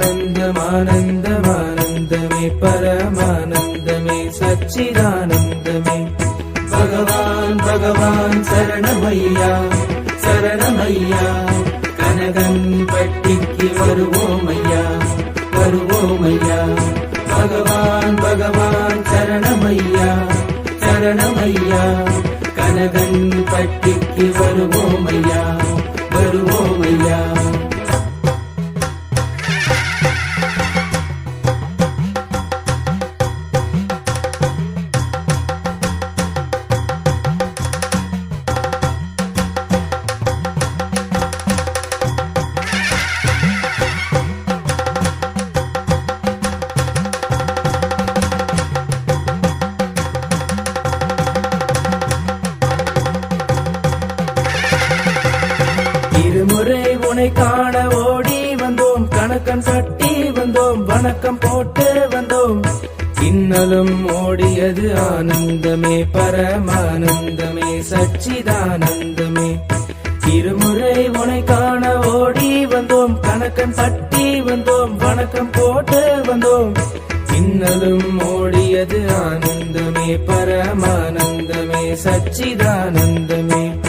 ஆனந்தமானந்தமானந்தமே பரமானந்தமே சச்சிதானந்தமே. பகவான் பகவான் சரணமையா சரணமையா. கனகன் பட்டிக்கு வருவோமையா வருவோமையா. பகவான் பகவான் சரணமையா சரணமையா. கனகன் பட்டிக்கு வருவோமையா வருவோமையா. கண்ணனை காண ஓடி வந்தோம். கணக்கன் கட்டி வந்தோம். வணக்கம் போட்டு வந்தோம். இன்னலும் ஓடியது ஆனந்தமே பரமானந்தமே சச்சிதானந்தமே. இருமுறை உனை காண ஓடி வந்தோம். கணக்கன் பட்டி வந்தோம். வணக்கம் போட்டு வந்தோம். இன்னலும் ஓடியது ஆனந்தமே பரமானந்தமே சச்சிதானந்தமே.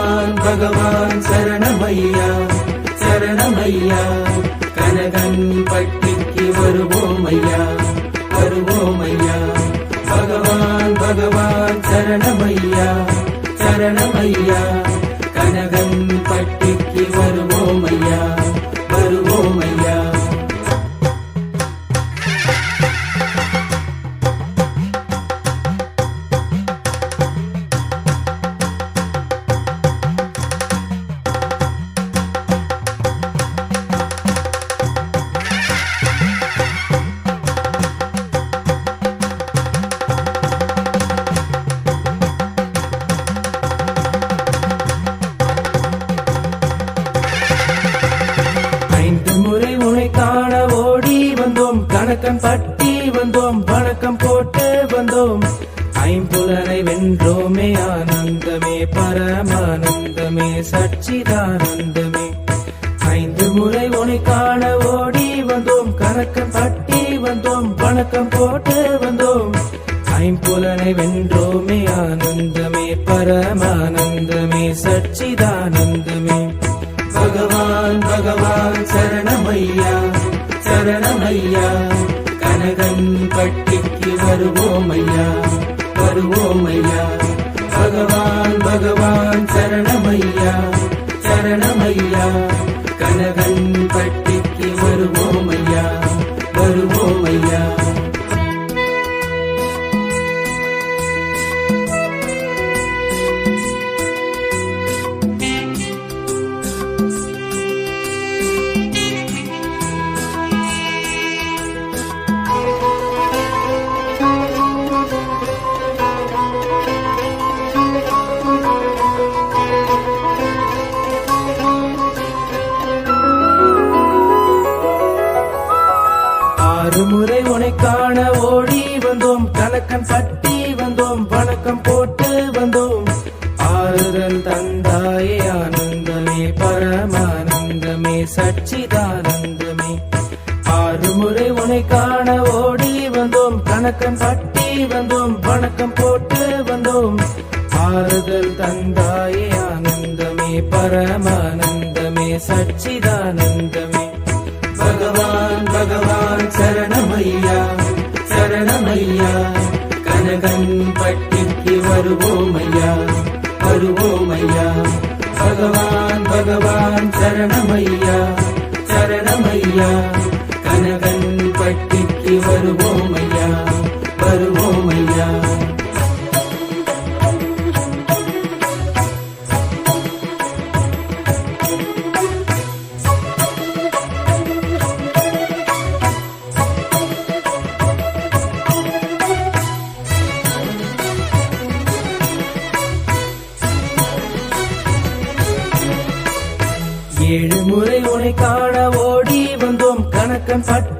பகவான் பகவான் சரணமையா சரணமையா கனகன் பட்டிக்கு வருவோம் ஐயா வருவோம் ஐயா பகவான் பகவான் சரணமையா சரணமையா கனகன் பட்டிக்கு வருவோம் ஐயா உனை காண ஓடி வந்தோம். கணக்கன் பட்டி வந்தோம். வணக்கம் போட்டு வந்தோம். ஐம்புலனை வென்றோமே ஆனந்தமே பரமானந்தமே சச்சிதானந்தமே. ஐந்து முறை உனை காண ஓடி வந்தோம். கணக்கன் பட்டி வந்தோம். வணக்கம் போட்டு வருவோமையா வருவோமையா? பகவான் பகவான் சரணமையா? சரணமையா? கனகன் வணக்கம் கணக்கன் பட்டி வந்தோம் வணக்கம் போட்டு வந்தோம். ஆறுதல் தந்தாயே ஆனந்தமே பரமானந்தமே சச்சிதானந்தமே. பகவான் பகவான் சரணமையா சரணமையா. கனகன் பட்டிக்கு வருவோமையா வருவோமையா. பகவான் பகவான் சரணமையா சரணமையா. கனகன் பட்டிக்கு வருவோமையா. வருவோம் ஐயா ஏழு முறை உனை காண ஓடி வந்தோம். கணக்கன் பட்டு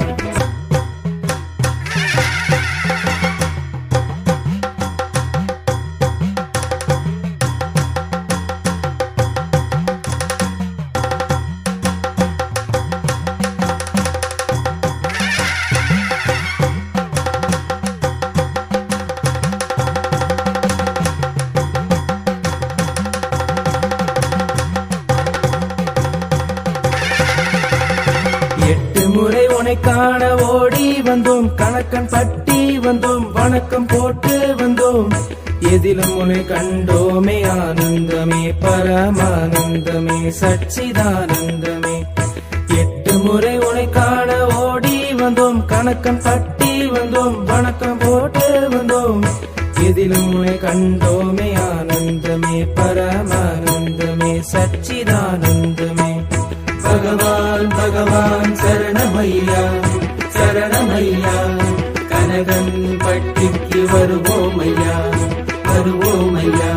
வந்தோம் வணக்கம் போட்டு வந்தோம். எதிலும் உனை கண்டோமே ஆனந்தமே பரமானந்தமே சச்சிதானந்தமே. எட்டு முறை உனை காண ஓடி வந்தோம். கணக்கம் பட்டி வந்தோம். வணக்கம் போட்டு வந்தோம். எதிலும் உனை கண்டோமே ஆனந்தமே பரமானந்தமே சச்சிதானந்தமே. பகவான் பகவான் சரணமையா சரணமையா. வருவோம் ஐயா வருவோம் ஐயா.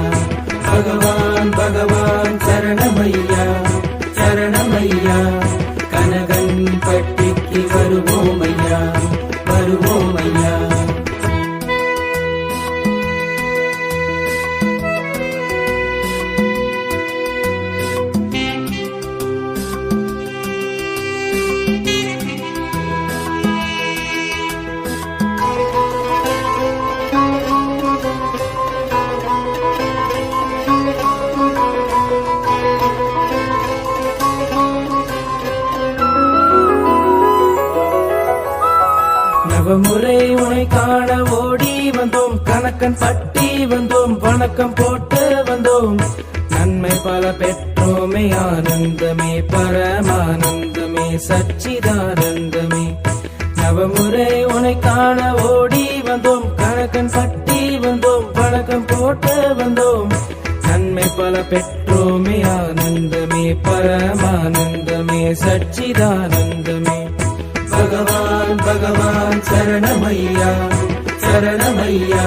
கணக்கன் பட்டி வந்தோம் வணக்கம் போட்டு வந்தோம். நன்மை பல பெற்றோமே ஆனந்தமே பரமானந்தமே சச்சிதானந்தமே. நவமுறை உனை காண ஓடி வந்தோம் கணக்கன் பட்டி வந்தோம் வணக்கம் போட்டு வந்தோம். நன்மை பல பெற்றோமே ஆனந்தமே பரமானந்தமே சச்சிதானந்தமே. பகவான் பகவான் சரணமையா சரணமையா.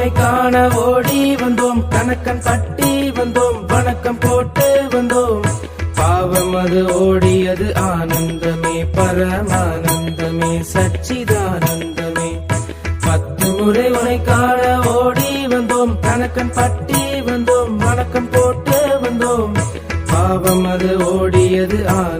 முறை காண ஓடி வந்தோம். கணக்கன் பட்டி வந்தோம். வணக்கம் போட்டு வந்தோம். பாவம் அது ஓடியது ஆனந்தமே. பரமானந்தமே. சச்சிதானந்தமே. பத்து முறை உனை காண ஓடி வந்தோம். கணக்கன் பட்டி வந்தோம். வணக்கம் போட்டு வந்தோம். பாவம் அது ஓடியது ஆனந்தமே.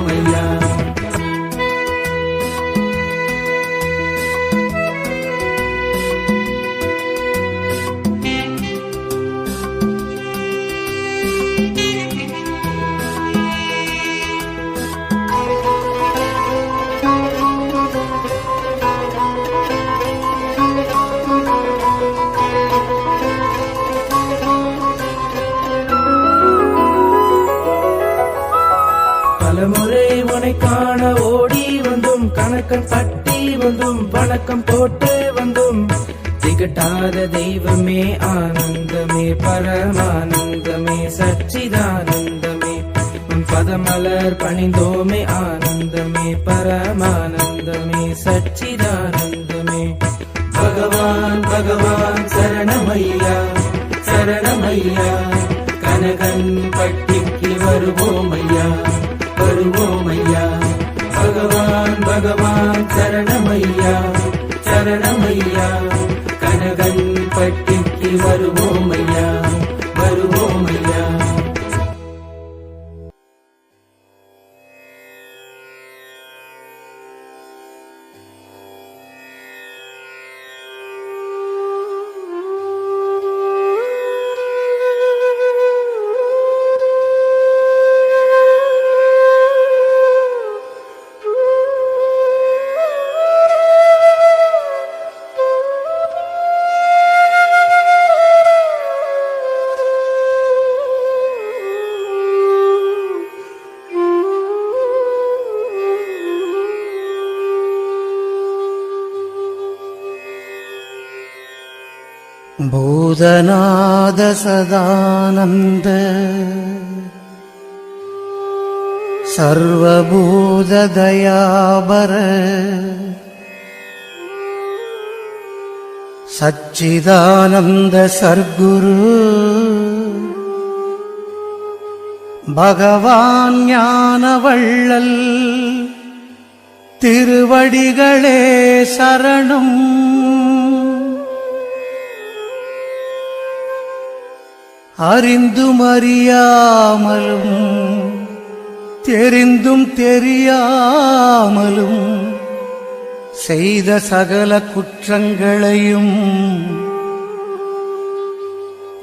வணக்கம் போட்டு வந்தோம். திகட்டாத தெய்வமே ஆனந்தமே பரமானந்தமே சச்சிதானந்தமே. உன் பதமலர் பணிந்தோமே ஆனந்தமே பரமானந்தமே சச்சிதானந்தமே. பகவான் பகவான் சரணமையா சரணமையா. கனகன் பட்டிக்கு வருவோமையா வருவோமையா. பகவான் பகவான் சரணமையா. சரணமையா? கனகன் பட்டிக்கு வருவோமையா வருவோமையா முதநாத சதானந்த. சர்வபூததயாபர சச்சிதானந்த சர்க்குரு. பகவான் ஞானவள்ளல் திருவடிகளே சரணம். அறிந்தும் அறியாமலும் தெரிந்தும் தெரியாமலும் செய்த சகல குற்றங்களையும்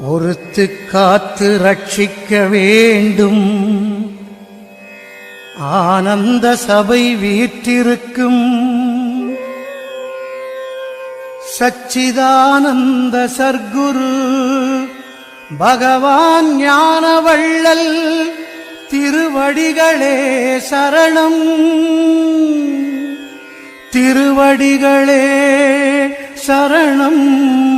ஒருத்து காத்து ரட்சிக்க வேண்டும். ஆனந்த சபை வீற்றிருக்கும். சச்சிதானந்த சர்க்குரு பகவான் ஞானவள்ளல் திருவடிகளே சரணம். திருவடிகளே சரணம்.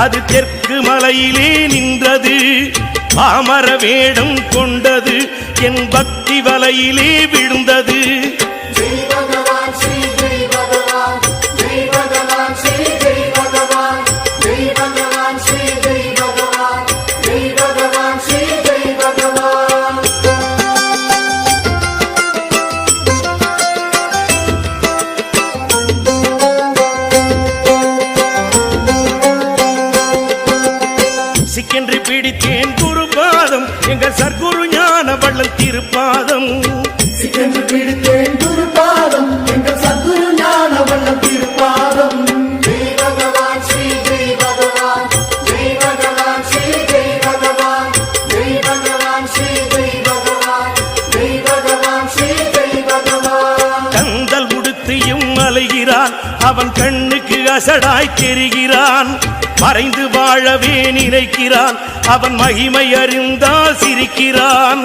அது தெற்கு மலையிலே நின்றது. பாமர வேடம் கொண்டது என் பக்தி வலையிலே விழுந்தது. பிடித்தேன் குரு பாதம் எங்கள் சர்க்குரு ஞான வள்ளல் திருப்பாதம். பிடித்தேன் குருபாதம். எங்கள் சத்குரு ஞான வல்லம் திருப்பாதம். அவன் கண்ணுக்கு அசடாய் தெரிகிறான். மறைந்து வாழவே நினைக்கிறான். அவன் மகிமை அறிந்தால் சிரிக்கிறான்.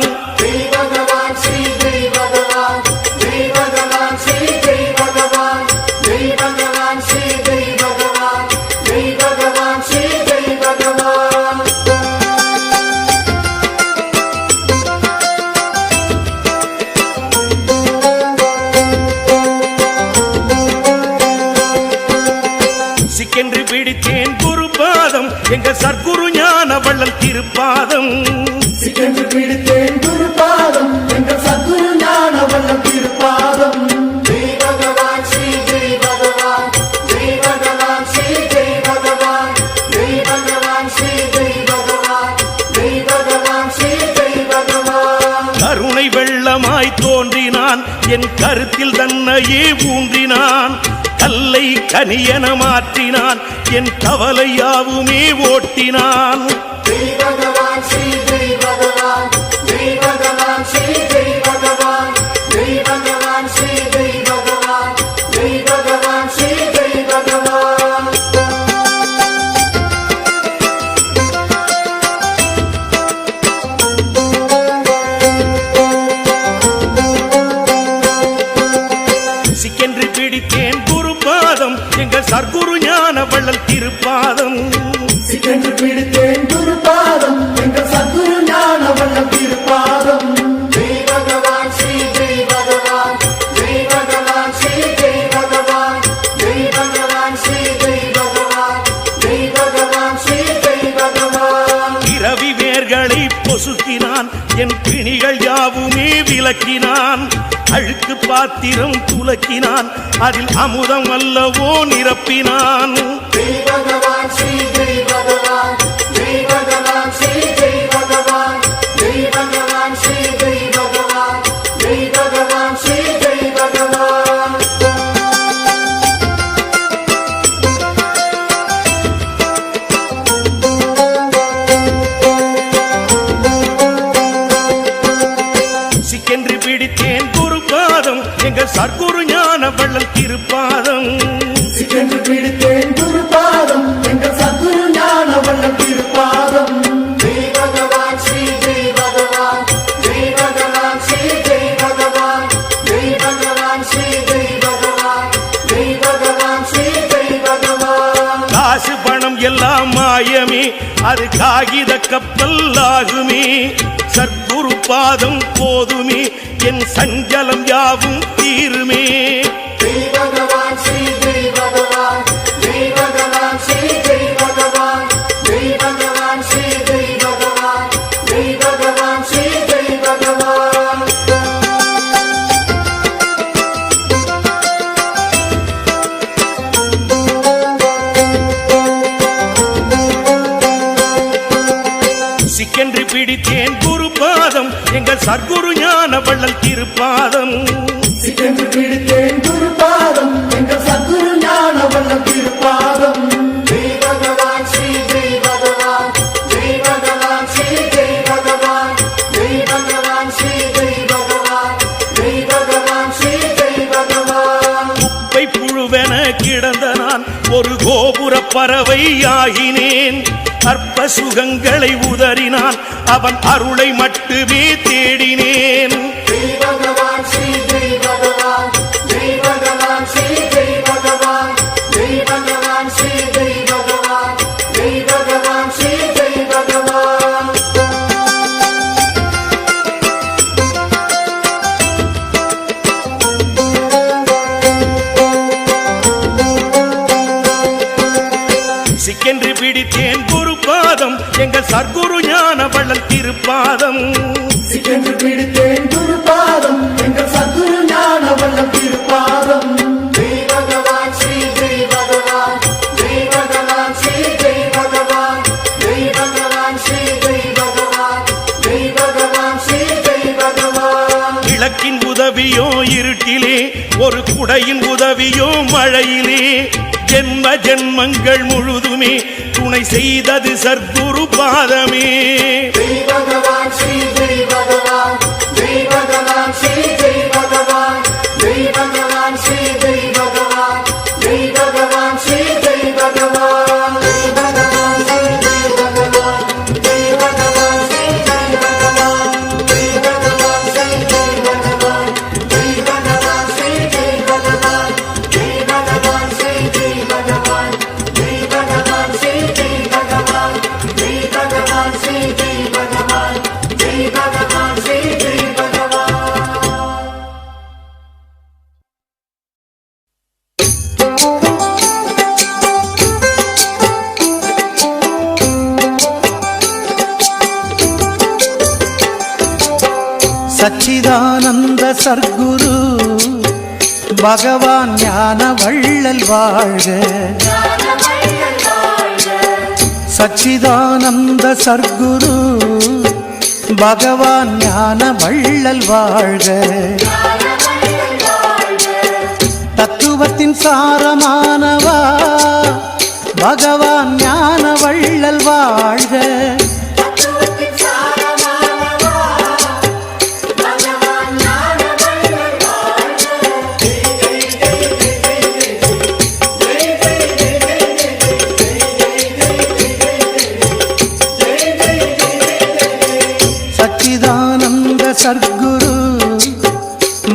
என் கருத்தில் தன்னையே ஊன்றினான். கல்லை கனியன மாற்றினான். என் கவலையாவுமே ஓட்டினான். எங்கள் ஞான வள்ளல் திருப்பாதம். சிக்கன்று பிடித்தே பொசுக்கினான் என் பிணிகள் யாவுமே விளக்கினான். அழுக்கு பாத்திரம் துலக்கினான். அதில் அமுதம் அல்லவோ நிரப்பினான். ஸ்ரீ சர்க்குரு ஞான வள்ளல் திருப்பாதம். சிக்கன்று பிடித்தேன் குருபாதம். எங்கள் சர்க்குரு ஞான வள்ளல் திருப்பாதம். காசு பணம் எல்லாம் மாயமே. அது காகித கப்பல் ஆகுமே. சர்க்குரு பாதம் போதுமே. என் சஞ்சலம் யாவும் தீருமே. சிக்கென்று குரு பாதம் எங்கள் சர்க்குரு ஞான வள்ளல் திருப்பாதம் பிடித்தேன் குரு பாதம் எங்கள் சர்க்குரு ஞான வள்ளல் திருப்பாதம். பறவை ஆகினேன் அற்ப சுகங்களை உதறினான். அவன் அருளை மட்டுமே தேடினேன். பிடித்தேன் குருபாதம் எங்கள் சர்க்குரு ஞான வள்ளல் திருப்பாதம். பிடித்தேன் குருபாதம் எங்கள் சர்க்குரு ஞான வள்ளல் திருப்பாதம். உதவியோ இருட்டிலே ஒரு குடையின் உதவியோ மழையிலே. ஜென்ம ஜென்மங்கள் முழுதுமே துணை செய்தது சர்க்குரு பாதமே. பகவான் ஞான வள்ளல் வாழ்க. சச்சிதானந்த சர்க்குரு. பகவான் ஞான வள்ளல் வாழ்க. தத்துவத்தின் சாரமானவா. பகவான் ஞான வள்ளல் வாழ்க.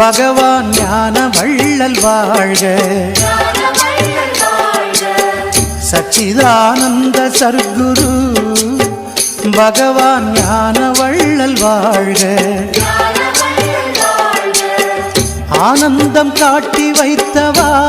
பகவான் ஞான வள்ளல் வாழ்க. சச்சிதானந்த சர்க்குரு. பகவான் ஞான வள்ளல் வாழ்க. ஆனந்தம் காட்டி வைத்தவா.